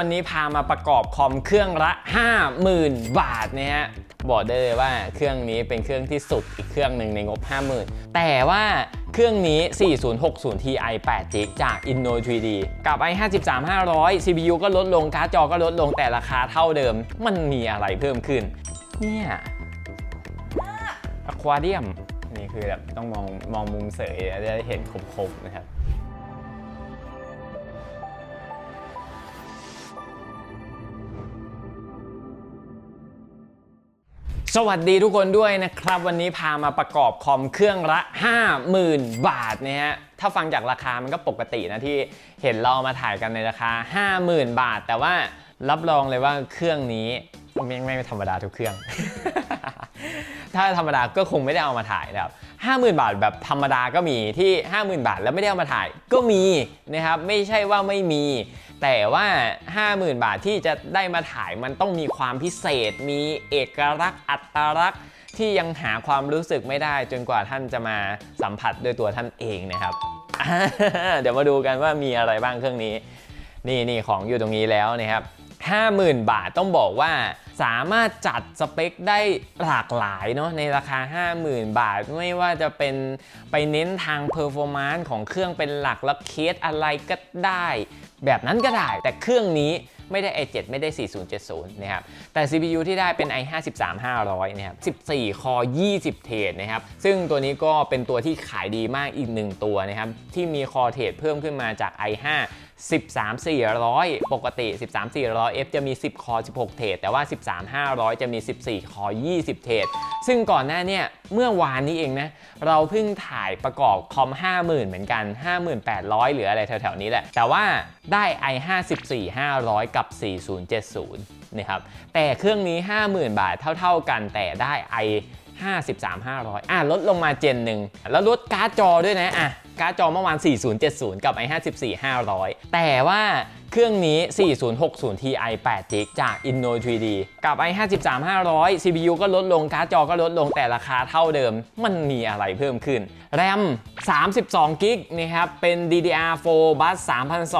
วันนี้พามาประกอบคอมเครื่องละ 50,000 บาทนะฮะบอกได้เลยว่าเครื่องนี้เป็นเครื่องที่สุดอีกเครื่องหนึ่งในงบ 50,000 แต่ว่าเครื่องนี้ 4060 Ti 8 g b จาก Inno 3D กับ i53 500 CPU ก็ลดลงการ์ดจอก็ลดลงแต่ราคาเท่าเดิม มันมีอะไรเพิ่มขึ้น เนี่ยอะควาเดียมนี่คือแบบต้องมองมองมุมเสยจะได้เห็นครบๆนะครับ สวัสดีทุกคนด้วยนะครับ วันนี้พามาประกอบคอมเครื่องละ 50,000 บาทนะฮะถ้าฟังจากราคามันก็ปกตินะที่เห็นเรามาถ่ายกันในราคา 50,000 บาท แต่ว่ารับรองเลยว่าเครื่องนี้ไม่ไม่ธรรมดาทุกเครื่อง ถ้าธรรมดาก็คงไม่ได้เอามาถ่ายนะครับ50,000 บาทแบบธรรมดาก็มีที่ 50,000 บาทแล้วไม่ได้เอามาถ่ายก็มีนะครับไม่ใช่ว่าไม่มี แต่ว่า 50,000 บาทที่จะได้มาถ่ายมันต้องมีความพิเศษ มีเอกลักษณ์อัตลักษณ์ที่ยังหาความรู้สึกไม่ได้จนกว่าท่านจะมาสัมผัสด้วยตัวท่านเองนะครับ เดี๋ยวมาดูกันว่ามีอะไรบ้างเครื่องนี้ นี่นี่ของอยู่ตรงนี้แล้วนะครับ 50,000 บาทต้องบอกว่าสามารถจัดสเปคได้หลากหลายเนาะในราคา 50,000 บาท ไม่ว่าจะเป็นไปเน้นทางเพอร์ฟอร์มานซ์ของเครื่องเป็นหลักแล้วเคสอะไรก็ได้ แบบนั้นก็ได้ แต่เครื่องนี้ไม่ได้ i7 ไม่ได้ 4070 นะครับ แต่ CPU ที่ได้เป็น i53 500 นะครับ 14 คอ 20 เทรดนะครับ ซึ่งตัวนี้ก็เป็นตัวที่ขายดีมากอีกหนึ่งตัวนะครับ ที่มีคอเทรดเพิ่มขึ้นมาจาก i5 13 400 ปกติ 13 400 F จะมี 10 คอ 16 เทรดแต่ว่า 13 500 จะมี 14 คอ 20 เทรดซึ่งก่อนหน้าเนี่ยเมื่อวานนี้เองนะ เราเพิ่งถ่ายประกอบคอม 50,000 เหมือนกัน 5800หรืออะไรแถวๆนี้แหละ แต่ว่าได้ i54 500 กับ 4070 นะครับ แต่เครื่องนี้ 50,000 บาทเท่าๆกันแต่ได้ i 53 500 อะลดลงมาเจนหนึ่งแล้วลดการ์ดจอด้วยนะอะการ์ดจอเมื่อวาน 4070 กับ i 54 500 แต่ว่าเครื่องนี้ 4060 Ti 8 g b จาก Inno 3D กับ i 53 500 CPU ก็ลดลง การ์ดจอก็ลดลงแต่ราคาเท่าเดิม มันมีอะไรเพิ่มขึ้น แรม 32กิกนะครับ เป็น DDR4 บัส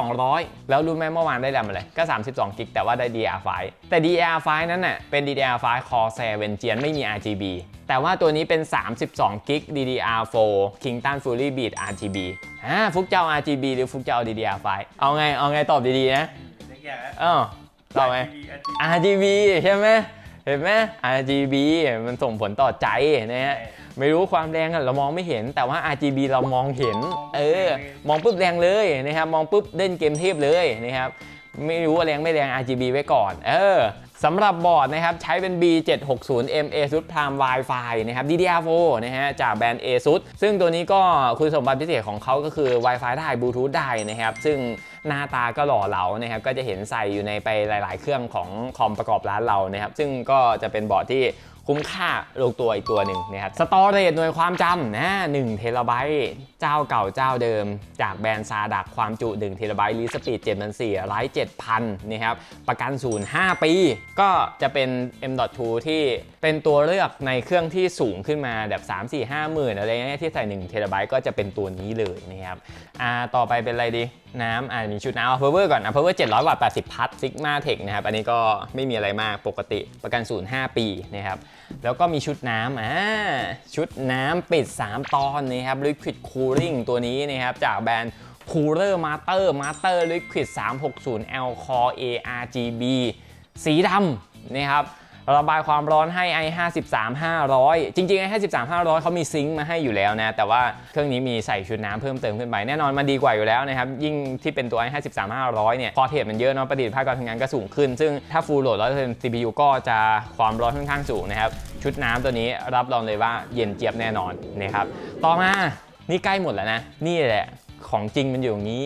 3,200 แล้วรู้ไหมเมื่อวานได้แรมอะไร ก็ 32กิกแต่ว่าได้ DDR5 แต่ DDR5 นั้นน่ะเป็น DDR5 Corsair Vengeance ไม่มี RGB แต่ว่าตัวนี้เป็น 32กิก DDR4 Kingston Fury Beat RGB อ่าฟุกเจ้า RGB หรือฟุกเจ้า DDR5 เอาไง เอาไงตอบดีๆนะเล็กอย่างนะเออตอบไหม RGB ใช่ไหมเห็นไหม RGB มันส่งผลต่อใจนะฮะไม่รู้ความแรงอะเรามองไม่เห็น แต่ว่า RGB เรามองเห็น เออ มองปุ๊บแรงเลยนะครับ มองปุ๊บเล่นเกมเทพเลยนะครับ ไม่รู้ว่าแรงไม่แรง RGB ไว้ก่อน เออสำหรับบอร์ดนะครับใช้เป็น B760M ASUS Prime Wi-Fi นะครับ DDR4 นะฮะจากแบรนด์ ASUS ซึ่งตัวนี้ก็คุณสมบัติพิเศษของเขาก็คือ Wi-Fi ได้ Bluetooth ได้นะครับ ซึ่งหน้าตาก็หล่อเหลานะครับ ก็จะเห็นใส่อยู่ในไปหลาย ๆ เครื่องของคอมประกอบร้านเรานะครับ ซึ่งก็จะเป็นบอร์ดที่คุ้มค่าลงตัวอีกตัวหนึ่งนะครับสตอเรจหน่วยความจำนะ1เทราไบต์ เจ้าเก่าเจ้าเดิม จากแบรนด์ซาดักความจุ1เทราไบต์ลีสปีด7,400ไร้7,000นะครับประกันศูนย์5ปี ก็จะเป็น M.2 ที่เป็นตัวเลือกในเครื่องที่สูงขึ้นมาแบบ 3 4 5หมื่นอะไรเงี้ยที่ใส่1เทราไบต์ก็จะเป็นตัวนี้เลยนะครับอ่าต่อไปเป็นอะไรดีน้ำอ่ามีชุดน้ำเอาเพอร์เวอร์ก่อนอะเพอร์เวอร์700วัตต์80 พัทซิกมาเทคนะครับอันนี้ก็ไม่มีอะไรมากปกติประกันศูนย์5ปีนะครับแล้วก็มีชุดน้ำอ่าชุดน้ำปิด 3 ตอนนะครับ Liquid Cooling ตัวนี้นะครับจากแบรนด์ Cooler Master Master Liquid 360 L Core ARGB สีดำนะครับระบายความร้อนให้ i 5 3 500 จริงๆ i 5 3 500 เขามีซิงค์มาให้อยู่แล้วนะ แต่ว่าเครื่องนี้มีใส่ชุดน้ำเพิ่มเติมขึ้นไป แน่นอนมันดีกว่าอยู่แล้วนะครับ ยิ่งที่เป็นตัว i 5 3 500 เนี่ยคอเทสมันเยอะเนาะประดิษฐภาพการทำงานก็สูงขึ้น ซึ่งถ้า full load 100% CPU ก็จะความร้อนค่อนข้างสูงนะครับ ชุดน้ำตัวนี้รับรองเลยว่าเย็นเจี๊ยบแน่นอนนะครับ ต่อมา นี่ใกล้หมดแล้วนะ นี่แหละของจริงมันอยู่ตรงนี้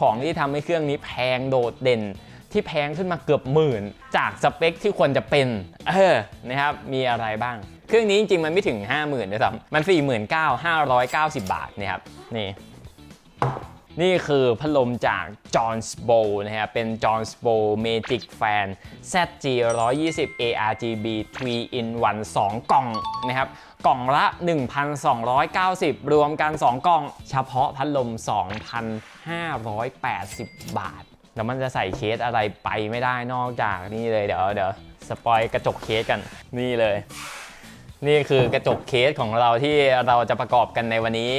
ของที่ทำให้เครื่องนี้แพงโดดเด่น ที่แพงขึ้นมาเกือบหมื่น จากสเปคที่ควรจะเป็น เออนะครับ มีอะไรบ้าง เครื่องนี้จริงๆมันไม่ถึง 50,000ด้วยซ้ำมัน49,590 บาทนะครับนี่นี่คือพัดลมจาก John's Bow นะครับ เป็น John's Bow Magic Fan ZG 120 ARGB 3 in 1 2 กล่องนะครับ กล่องละ 1,290 รวมกัน 2 กล่อง เฉพาะพัดลม 2,580 บาท แล้วมันจะใส่เคสอะไรไปไม่ได้นอกจากนี่เลยเดี๋ยวเดี๋ยวสปอยกระจกเคสกันนี่เลย นี่คือกระจกเคสของเราที่เราจะประกอบกันในวันนี้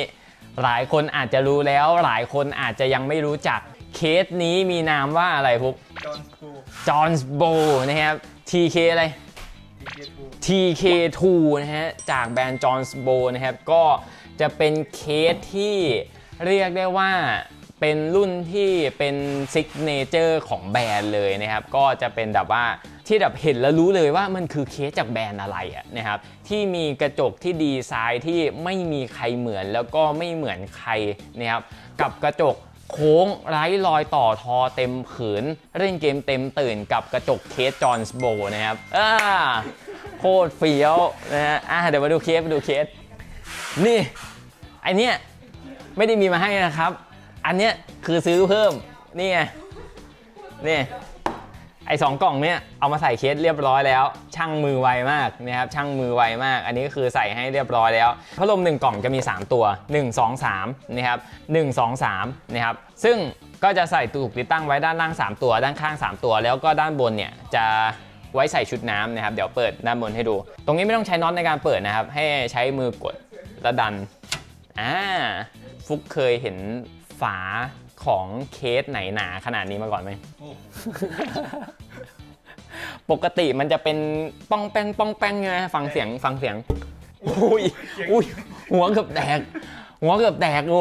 หลายคนอาจจะรู้แล้วหลายคนอาจจะยังไม่รู้จักเคสนี้มีนามว่าอะไรพุกจอห์นสกูจอห์นส์โบนะครับ TK อะไรทีเจทู TK2 นะฮะ จากแบรนด์ John's Bow นะครับ ก็จะเป็นเคสที่เรียกได้ว่าเป็นรุ่นที่เป็นซิกเนเจอร์ของแบรนด์เลยนะครับ ก็จะเป็นแบบว่าที่แบบเห็นแล้วรู้เลยว่ามันคือเคสจากแบรนด์อะไรอะนะครับ ที่มีกระจกที่ดีไซน์ที่ไม่มีใครเหมือนแล้วก็ไม่เหมือนใครนะครับ กับกระจก โค้งไร้รอยต่อทอเต็มผืน เล่นเกมเต็มตื่นกับกระจกเคสจอห์นส์โบนะครับอ่าโคตรเฟี้ยวนะฮะอ่าเดี๋ยวมาดูเคสมาดูเคส นี่ไอเนี้ยไม่ได้มีมาให้นะครับ อันเนี้ยคือซื้อเพิ่มนี่ไงนี่ ไอสองกล่องเนี้ยเอามาใส่เคสเรียบร้อยแล้ว ช่างมือไวมากนะครับช่างมือไวมาก อันนี้คือใส่ให้เรียบร้อยแล้วพัดลม1กล่องจะมี 3 ตัว 1 2 3นะครับ1 2 3นะครับซึ่งก็จะใส่ถูกติดตั้งไว้ด้านล่าง 3 ตัว ด้านข้าง 3 ตัว แล้วก็ด้านบนเนี่ยจะไว้ใส่ชุดน้ำนะครับเดี๋ยวเปิดด้านบนให้ดู ตรงนี้ไม่ต้องใช้น็อตในการเปิดนะครับ ให้ใช้มือกดแล้วดันอ่าฟุกเคยเห็นฝา ของเคสไหนหนาขนาดนี้มาก่อนไหมโอ้ปกติมันจะเป็นป้องแป้งป้องแป้งไงฟังเสียงฟังเสียง อุ้ยอุ้ยหัวเกือบแตก หัวเกือบแตกดู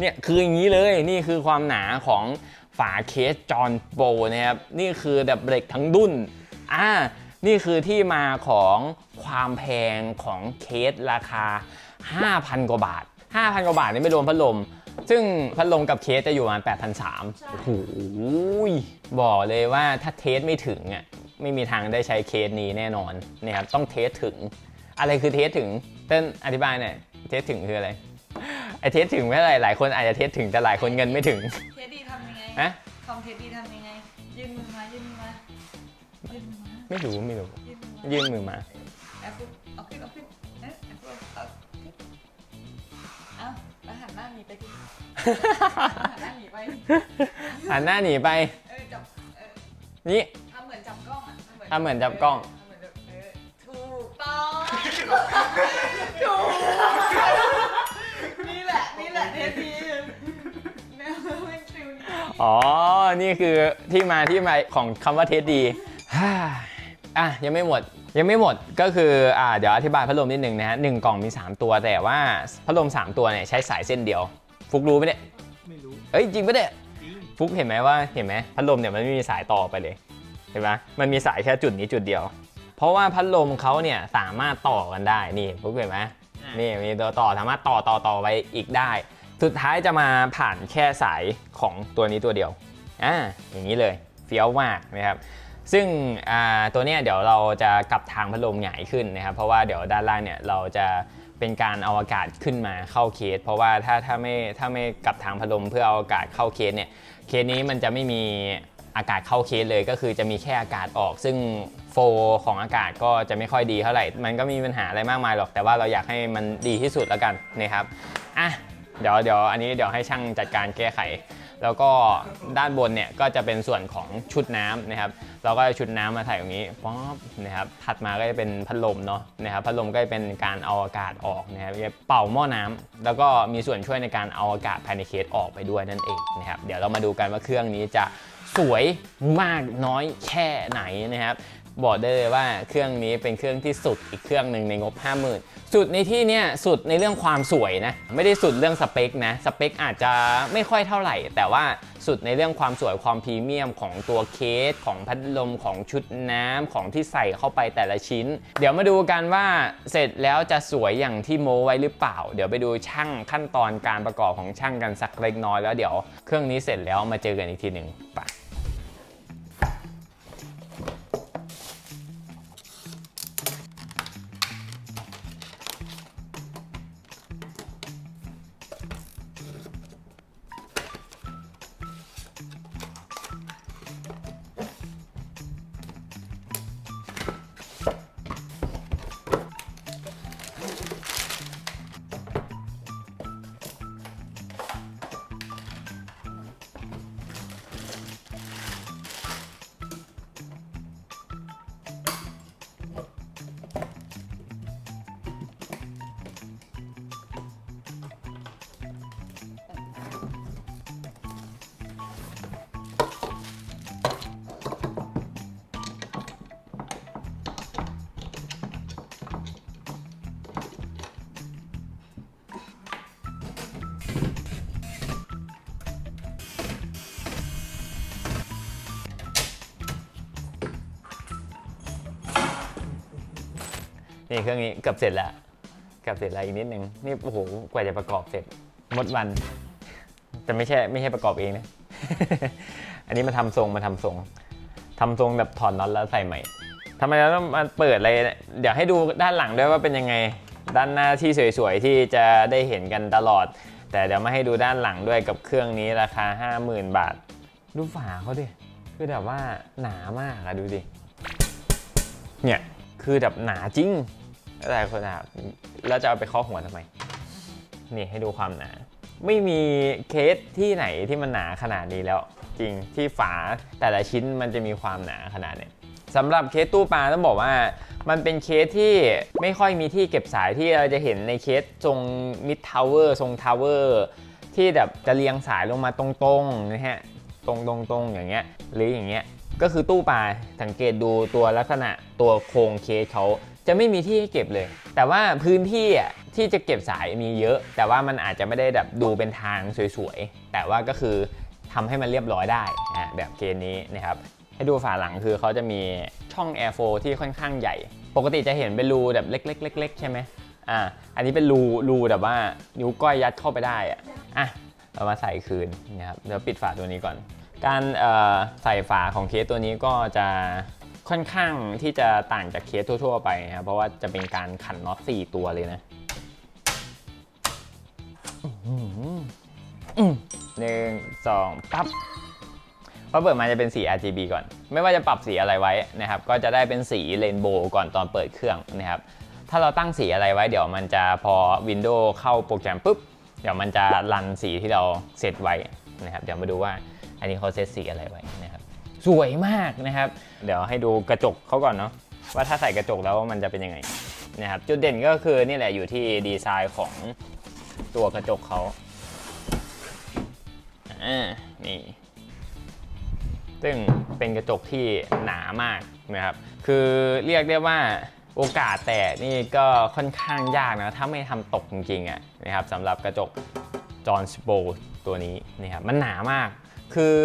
เนี่ยคืออย่างนี้เลยนี่คือความหนาของฝาเคสจอห์นโบนะครับ นี่คือแบบเหล็กทั้งดุนอ่านี่คือที่มาของความแพงของเคสราคา 5,000 กว่าบาท 5,000 กว่าบาทนี่ไม่รวมพัดลม ซึ่งพัดลมกับเคสจะอยู่ประมาณ8,300โอ้โหบอกเลยว่าถ้าเทสไม่ถึงอะไม่มีทางได้ใช้เคสนี้แน่นอนนะครับต้องเทสถึง อะไรคือเทสถึงเต้นอธิบายหน่อยเทสถึงคืออะไรไอเทสถึงไม่อะไรหลายคนอาจจะเทสถึงแต่หลายคนเงินไม่ถึงเทสดีทำยังไงนะคอมเทสดีทำยังไงยื่นมือมายื่นมือมายื่นมือมาไม่รู้ไม่รู้ยื่นมือมายื่นมือมาแอปปุ๊บเอาขึ้นเอาขึ้นเอ๊ะแอปปุ๊บเอาขึ้นเอาแล้ว หันหน้าหนีไปดิหันหน้าหนีไปหันหน้าหนีไป เออจับเออนี่ทำเหมือนจับกล้องอะทำเหมือนจับกล้อง ทำเหมือนจับเออถูกต้องถูกนี่แหละนี่แหละเทสดีแนวเป็นฟิลนี้อ๋อ นี่คือที่มาที่มาของคำว่าเทสดีฮ่าอะ ยังไม่หมด ยังไม่หมดก็คืออ่าเดี๋ยวอธิบายพัดลมนิดหนึ่งนะฮะหนึ่งกล่องมี 3 ตัวแต่ว่าพัดลม 3 ตัวเนี่ยใช้สายเส้นเดียว ฟุกรู้ไหมเนี่ยไม่รู้เอ้ยจริงปะเนี่ยจริงฟุกเห็นไหมว่าเห็นไหมพัดลมเนี่ยมันไม่มีสายต่อไปเลยเห็นไหมมันมีสายแค่จุดนี้จุดเดียว เพราะว่าพัดลมเขาเนี่ยสามารถต่อกันได้นี่ฟุกเห็นไหมนี่มีตัวต่อสามารถต่อต่อต่อไปอีกได้ สุดท้ายจะมาผ่านแค่สายของตัวนี้ตัวเดียวอ่าอย่างนี้เลยเฟี้ยวมากนะครับ ซึ่งตัวนี้เดี๋ยวเราจะกลับทางพัดลมใหงายขึ้นนะครับ เพราะว่าเดี๋ยวด้านล่างเนี่ยเราจะเป็นการเอาอากาศขึ้นมาเข้าเคส เพราะว่าถ้าถ้าไม่ถ้าไม่กลับทางพัดลมเพื่อเอาอากาศเข้าเคสเนี่ยเคสนี้มันจะไม่มีอากาศเข้าเคสเลยก็คือจะมีแค่อากาศออก ซึ่งโฟของอากาศก็จะไม่ค่อยดีเท่าไหร่ มันก็มีปัญหาอะไรมากมายหรอก แต่ว่าเราอยากให้มันดีที่สุดแล้วกันนะครับอะเดี๋ยวเดี๋ยวอันนี้เดี๋ยวให้ช่างจัดการแก้ไข แล้วก็ด้านบนเนี่ยก็จะเป็นส่วนของชุดน้ำนะครับ เราก็เอาชุดน้ำมาใส่ตรงนี้ป๊อปนะครับ ถัดมาก็จะเป็นพัดลมเนาะนะครับ พัดลมก็จะเป็นการเอาอากาศออกนะครับเป่าหม้อน้ำแล้วก็มีส่วนช่วยในการเอาอากาศภายในเคสออกไปด้วยนั่นเองนะครับ เดี๋ยวเรามาดูกันว่าเครื่องนี้จะสวยมากน้อยแค่ไหนนะครับ บอกได้เลยว่าเครื่องนี้เป็นเครื่องที่สุดอีกเครื่องหนึ่งในงบ 50,000 สุดในที่เนี้ยสุดในเรื่องความสวยนะ ไม่ได้สุดเรื่องสเปคนะ สเปคอาจจะไม่ค่อยเท่าไหร่ แต่ว่าสุดในเรื่องความสวยความพรีเมียมของตัวเคส ของพัดลมของชุดน้ำของที่ใส่เข้าไปแต่ละชิ้น เดี๋ยวมาดูกันว่าเสร็จแล้วจะสวยอย่างที่โมไว้หรือเปล่า เดี๋ยวไปดูช่างขั้นตอนการประกอบของช่างกันสักเล็กน้อยแล้วเดี๋ยวเครื่องนี้เสร็จแล้วมาเจอกันอีกทีหนึ่งไป นี่เครื่องนี้เกือบเสร็จแล้วเกือบเสร็จแล้วอีกนิดนึงนี่โอ้โหกว่าจะประกอบเสร็จหมดวัน แต่ไม่ใช่ไม่ใช่ประกอบเองนะ อันนี้มาทำทรงมาทำทรงทำทรงแบบถอดน็อตแล้วใส่ใหม่ทำไมเราต้องมาเปิดอะไรเนี่ยเดี๋ยวให้ดูด้านหลังด้วยว่าเป็นยังไงด้านหน้าที่สวยๆที่จะได้เห็นกันตลอด แต่เดี๋ยวมาให้ดูด้านหลังด้วยกับเครื่องนี้ราคา 50,000 บาท ดูฝาเขาดิคือแบบว่าหนามากอะดูดิเนี่ยคือแบบหนาจริง อะไรคนถามแล้วจะเอาไปเคาะหัวทำไม นี่ให้ดูความหนา ไม่มีเคสที่ไหนที่มันหนาขนาดนี้แล้ว จริงที่ฝาแต่ละชิ้นมันจะมีความหนาขนาดเนี้ยสำหรับเคสตู้ปลาต้องบอกว่า มันเป็นเคสที่ไม่ค่อยมีที่เก็บสายที่เราจะเห็นในเคสทรงมิดทาวเวอร์ทรงทาวเวอร์ที่แบบจะเรียงสายลงมาตรงๆนะฮะตรงๆๆอย่างเงี้ยหรืออย่างเงี้ยก็คือตู้ปลาสังเกตดูตัวลักษณะตัวโครงเคสเขา จะไม่มีที่ให้เก็บเลย แต่ว่าพื้นที่อะที่จะเก็บสายมีเยอะ แต่ว่ามันอาจจะไม่ได้แบบดูเป็นทางสวยๆ แต่ว่าก็คือทำให้มันเรียบร้อยได้นะแบบเคสนี้นะครับ ให้ดูฝาหลังคือเขาจะมีช่อง Air 4ที่ค่อนข้างใหญ่ ปกติจะเห็นเป็นรูแบบเล็กๆๆใช่ไหมอ่า อันนี้เป็นรูรูแบบว่านิ้วก้อยยัดเข้าไปได้อะอะเรามาใส่คืนนะครับเดี๋ยวปิดฝาตัวนี้ก่อน การใส่ฝาของเคสตัวนี้ก็จะ ค่อนข้างที่จะต่างจากเคสทั่ว ๆ ไปนะครับเพราะว่าจะเป็นการขันน็อต4ตัวเลยนะอื้อหืออืมหนึ่งสองปั๊บพอเปิดมาจะเป็นสี RGB ก่อน ไม่ว่าจะปรับสีอะไรไว้นะครับ ก็จะได้เป็นสีเรนโบว์ก่อนตอนเปิดเครื่องนะครับ ถ้าเราตั้งสีอะไรไว้เดี๋ยวมันจะพอ Windows เข้าโปรแกรมปุ๊บ เดี๋ยวมันจะรันสีที่เราเซตไว้นะครับ เดี๋ยวมาดูว่าอันนี้เขาเซตสีอะไรไว้นะครับ สวยมากนะครับ เดี๋ยวให้ดูกระจกเขาก่อนเนาะว่าถ้าใส่กระจกแล้วมันจะเป็นยังไงนะครับจุดเด่นก็คือนี่แหละอยู่ที่ดีไซน์ของตัวกระจกเขาอ่านี่ซึ่งเป็นกระจกที่หนามากนะครับ คือเรียกได้ว่าโอกาสแตกนี่ก็ค่อนข้างยากนะ ถ้าไม่ทำตกจริงๆอะนะครับสำหรับกระจกจอห์นสโบตัวนี้นะครับมันหนามาก คือ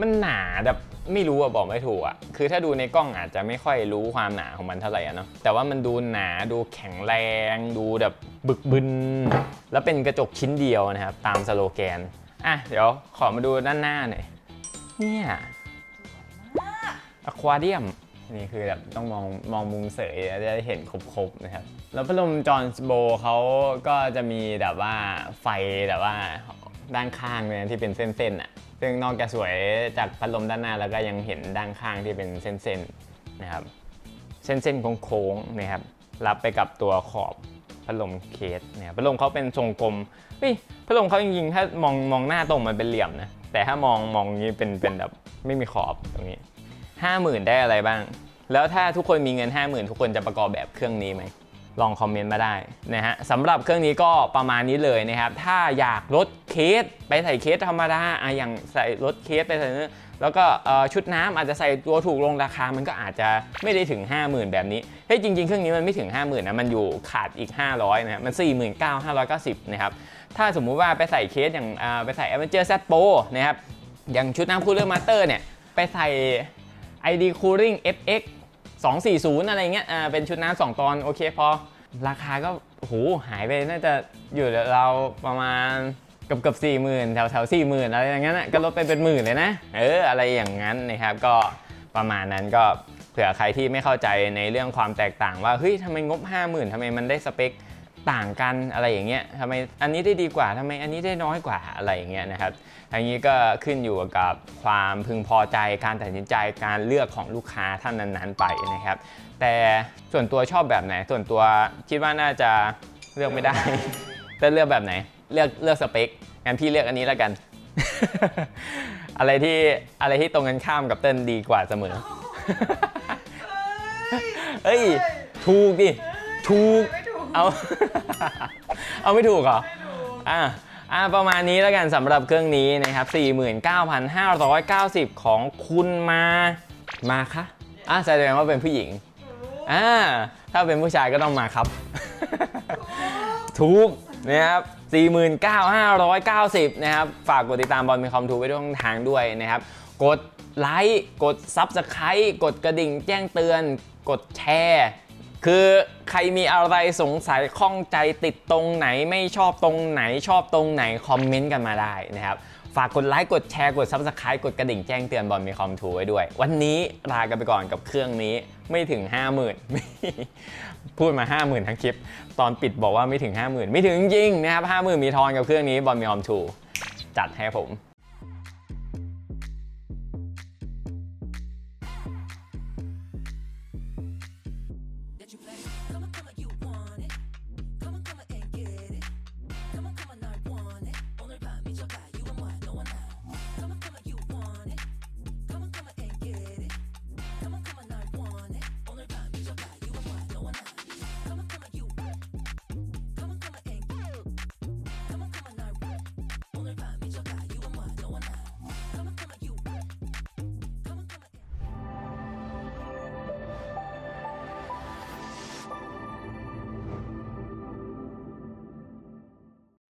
มันหนาแบบไม่รู้อะบอกไม่ถูกอะคือถ้าดูในกล้องอาจจะไม่ค่อยรู้ความหนาของมันเท่าไหร่อะเนาะแต่ว่ามันดูหนาดูแข็งแรง ดูแบบบึกบึน แล้วเป็นกระจกชิ้นเดียวนะครับ ตามสโลแกน อะ เดี๋ยวขอมาดูด้านหน้าหน่อย เนี่ยอควาเดียมนี่คือแบบต้องมองมองมุมเสยจะได้เห็นครบๆนะครับ แล้วพัดลมจอห์นสโบเขาก็จะมีแบบว่าไฟแบบว่าด้านข้างเนี่ยที่เป็นเส้นๆอะ ซึ่งนอกจากสวยจากพัดลมด้านหน้าแล้วก็ยังเห็นด้านข้างที่เป็นเส้นๆนะครับ เส้นๆโค้งๆนะครับรับไปกับตัวขอบพัดลมเคสเนี่ยพัดลมเขาเป็นทรงกลมเฮ้ยพัดลมเขาจริงๆถ้ามองมองหน้าตรงมันเป็นเหลี่ยมนะแต่ถ้ามองมองนี้เป็นเป็นแบบไม่มีขอบตรงนี้ห้าหมื่นได้อะไรบ้าง แล้วถ้าทุกคนมีเงิน5 0,000ทุกคนจะประกอบแบบเครื่องนี้ไหม ลองคอมเมนต์มาได้นะฮะสำหรับเครื่องนี้ก็ประมาณนี้เลยนะครับ ถ้าอยากลดเคสไปใส่เคสธรรมดาอะอย่างใส่ลดเคสไปใส่เนื้อแล้วก็ชุดน้ำอาจจะใส่ตัวถูกลงราคา มันก็อาจจะไม่ได้ถึง 50,000 แบบนี้ เฮ้ยจริง ๆ เครื่องนี้มันไม่ถึง 50,000นะ มันอยู่ขาดอีก 500นะมัน 49,590 นะครับ ถ้าสมมุติว่าไปใส่เคสอย่างไปใส่ Avenger Z Pro นะครับ อย่างชุดน้ำคูลเลอร์มาสเตอร์เนี่ย ไปใส่ ID Cooling FX 240 อะไรเงี้ยอ่าเป็นชุดน้ำสองตอนโอเคพอราคาก็หูหหายไปน่าจะอยู่เราประมาณเกือบเกือบสี่หมื่นแถวแถวสี่หมื่นอะไรอย่างเงี้ยนะก็ลดไปเป็นหมื่นเลยนะ เอออะไรอย่างนั้นนะครับก็ประมาณนั้นก็เผื่อใครที่ไม่เข้าใจในเรื่องความแตกต่างว่าเฮ้ยทำไมงบ 50,000ทำไมมันได้สเปค ต่างกันอะไรอย่างเงี้ยทำไมอันนี้ได้ดีกว่าทำไมอันนี้ได้น้อยกว่าอะไรอย่างเงี้ยนะครับอันนี้ก็ขึ้นอยู่กับความพึงพอใจการตัดสินใจการเลือกของลูกค้าท่านนั้นๆไปนะครับ แต่ส่วนตัวชอบแบบไหน ส่วนตัวคิดว่าน่าจะเลือกไม่ได้เต้นเลือกแบบไหน เลือกเลือกสเปคงั้นพี่เลือกอันนี้แล้วกัน อะไรที่อะไรที่ตรงกันข้ามกับเต้นดีกว่าเสมอเฮ้ยถูกดิถูกไม่ถูก เอา เอาไม่ถูกเหรออ่าอ่าประมาณนี้แล้วกันสำหรับเครื่องนี้นะครับ 49,590 ของคุณมา มาคะอ่าแสดงว่าเป็นผู้หญิงอ่าถ้าเป็นผู้ชายก็ต้องมาครับ ถูกนะครับ49,590 นะครับ ฝากกดติดตามบอลมีคอมทูไว้ด้วยทางด้วยนะครับ กดไลค์ กด Subscribe กดกระดิ่งแจ้งเตือน กดแชร์ คือใครมีอะไรสงสัยข้องใจติดตรงไหนไม่ชอบตรงไหนชอบตรงไหน คอมเมนต์กันมาได้นะครับ ฝากกดไลค์กดแชร์กด Subscribe กดกระดิ่งแจ้งเตือนบอลมีคอมทูไว้ด้วย วันนี้ลากันไปก่อนกับเครื่องนี้ไม่ถึง 50,000 พูดมา 50,000 ทั้งคลิป ตอนปิดบอกว่าไม่ถึง 50,000 ไม่ถึงจริงนะครับ 50,000 มีทอนกับเครื่องนี้บอลมีคอมทูจัดให้ผม